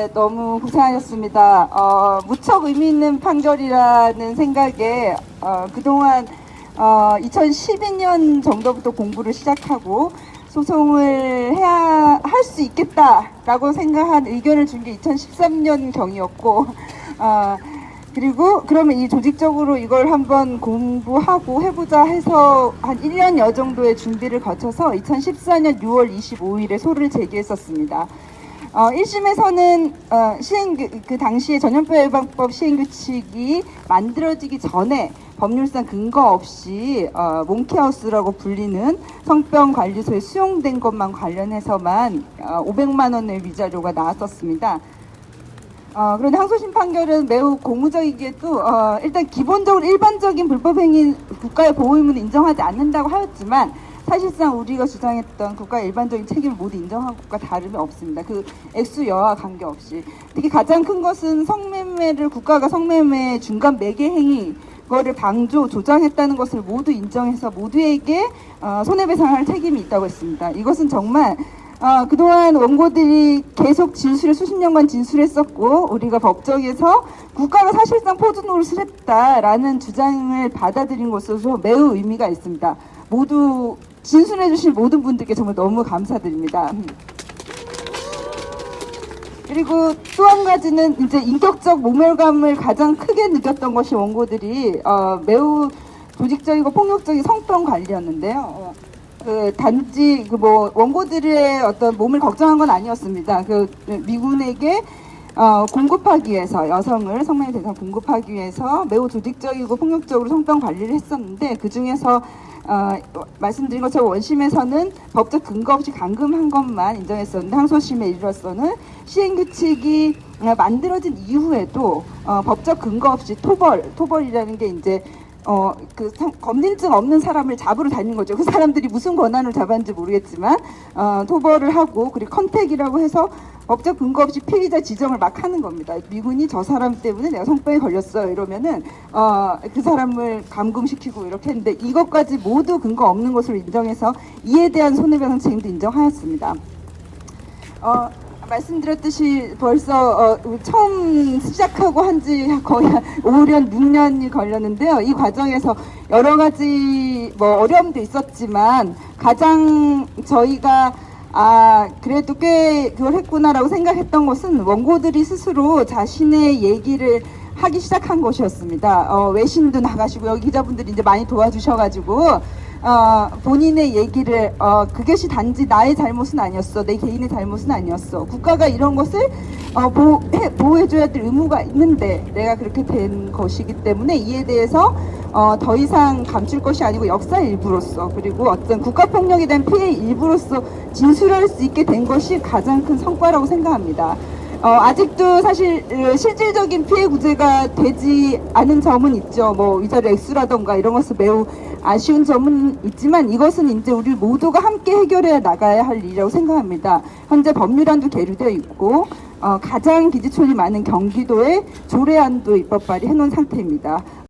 네, 너무 고생하셨습니다. 어, 무척 의미 있는 판결이라는 생각에 어, 그동안 어, 2012년 정도부터 공부를 시작하고 소송을 해야 할 수 있겠다라고 생각한 의견을 준 게 2013년 경이었고 어, 그리고 그러면 이 조직적으로 이걸 한번 공부하고 해보자 해서 한 1년여 정도의 준비를 거쳐서 2014년 6월 25일에 소를 제기했었습니다. 어, 1심에서는 어, 시행 그, 그 당시에 전염병 예방법 시행 규칙이 만들어지기 전에 법률상 근거 없이 어, 몽키하우스라고 불리는 성병 관리소에 수용된 것만 관련해서만 어, 500만 원의 위자료가 나왔었습니다. 어, 그런데 항소심 판결은 매우 고무적이게도 어, 일단 기본적으로 일반적인 불법행위 국가의 보호 의무는 인정하지 않는다고 하였지만 사실상 우리가 주장했던 국가의 일반적인 책임을 모두 인정한 것과 다름이 없습니다. 그 액수 여와 관계없이 특히 가장 큰 것은 성매매를 국가가 성매매 중간 매개 행위 거를 방조 조장했다는 것을 모두 인정해서 모두에게 어, 손해배상할 책임이 있다고 했습니다. 이것은 정말 어, 그동안 원고들이 계속 진술을 수십 년간 진술했었고 우리가 법정에서 국가가 사실상 포드 노릇을 했다라는 주장을 받아들인 것으로서 매우 의미가 있습니다. 모두 진술해 주신 모든 분들께 정말 너무 감사드립니다. 그리고 또 한 가지는 이제 인격적 모멸감을 가장 크게 느꼈던 것이 원고들이 어, 매우 조직적이고 폭력적인 성병 관리였는데요. 어, 그 단지 그 뭐 원고들의 어떤 몸을 걱정한 건 아니었습니다. 그 미군에게 어, 공급하기 위해서 여성을 성매매 대상 공급하기 위해서 매우 조직적이고 폭력적으로 성병 관리를 했었는데 그 중에서 어, 말씀드린 것처럼 원심에서는 법적 근거 없이 감금한 것만 인정했었는데 항소심에 이르러서는 시행규칙이 어, 만들어진 이후에도 어, 법적 근거 없이 토벌, 토벌이라는 게 이제 어, 그 상- 검진증 없는 사람을 잡으러 다니는 거죠. 그 사람들이 무슨 권한을 잡았는지 모르겠지만 어, 토벌을 하고 그리고 컨택이라고 해서 법적 근거 없이 피의자 지정을 막 하는 겁니다. 미군이 저 사람 때문에 내가 성병에 걸렸어 이러면은 어, 그 사람을 감금시키고 이렇게 했는데 이것까지 모두 근거 없는 것으로 인정해서 이에 대한 손해배상 책임도 인정하였습니다. 어, 말씀드렸듯이 벌써 어, 처음 시작하고 한 지 거의 한 5년, 6년이 걸렸는데요. 이 과정에서 여러 가지 뭐 어려움도 있었지만 가장 저희가 아 그래도 꽤 그걸 했구나라고 생각했던 것은 원고들이 스스로 자신의 얘기를 하기 시작한 것이었습니다. 어, 외신도 나가시고 여기 기자분들이 이제 많이 도와주셔가지고 어, 본인의 얘기를 어, 그것이 단지 나의 잘못은 아니었어 내 개인의 잘못은 아니었어 국가가 이런 것을 어, 보호해, 보호해줘야 될 의무가 있는데 내가 그렇게 된 것이기 때문에 이에 대해서 어, 더 이상 감출 것이 아니고 역사의 일부로서 그리고 어떤 국가폭력에 대한 피해의 일부로서 진술할 수 있게 된 것이 가장 큰 성과라고 생각합니다. 어, 아직도 사실 어, 실질적인 피해 구제가 되지 않은 점은 있죠. 뭐 위자료 액수라던가 이런 것은 매우 아쉬운 점은 있지만 이것은 이제 우리 모두가 함께 해결해 나가야 할 일이라고 생각합니다. 현재 법률안도 계류되어 있고 어, 가장 기지촌이 많은 경기도에 조례안도 입법 발의해 놓은 상태입니다.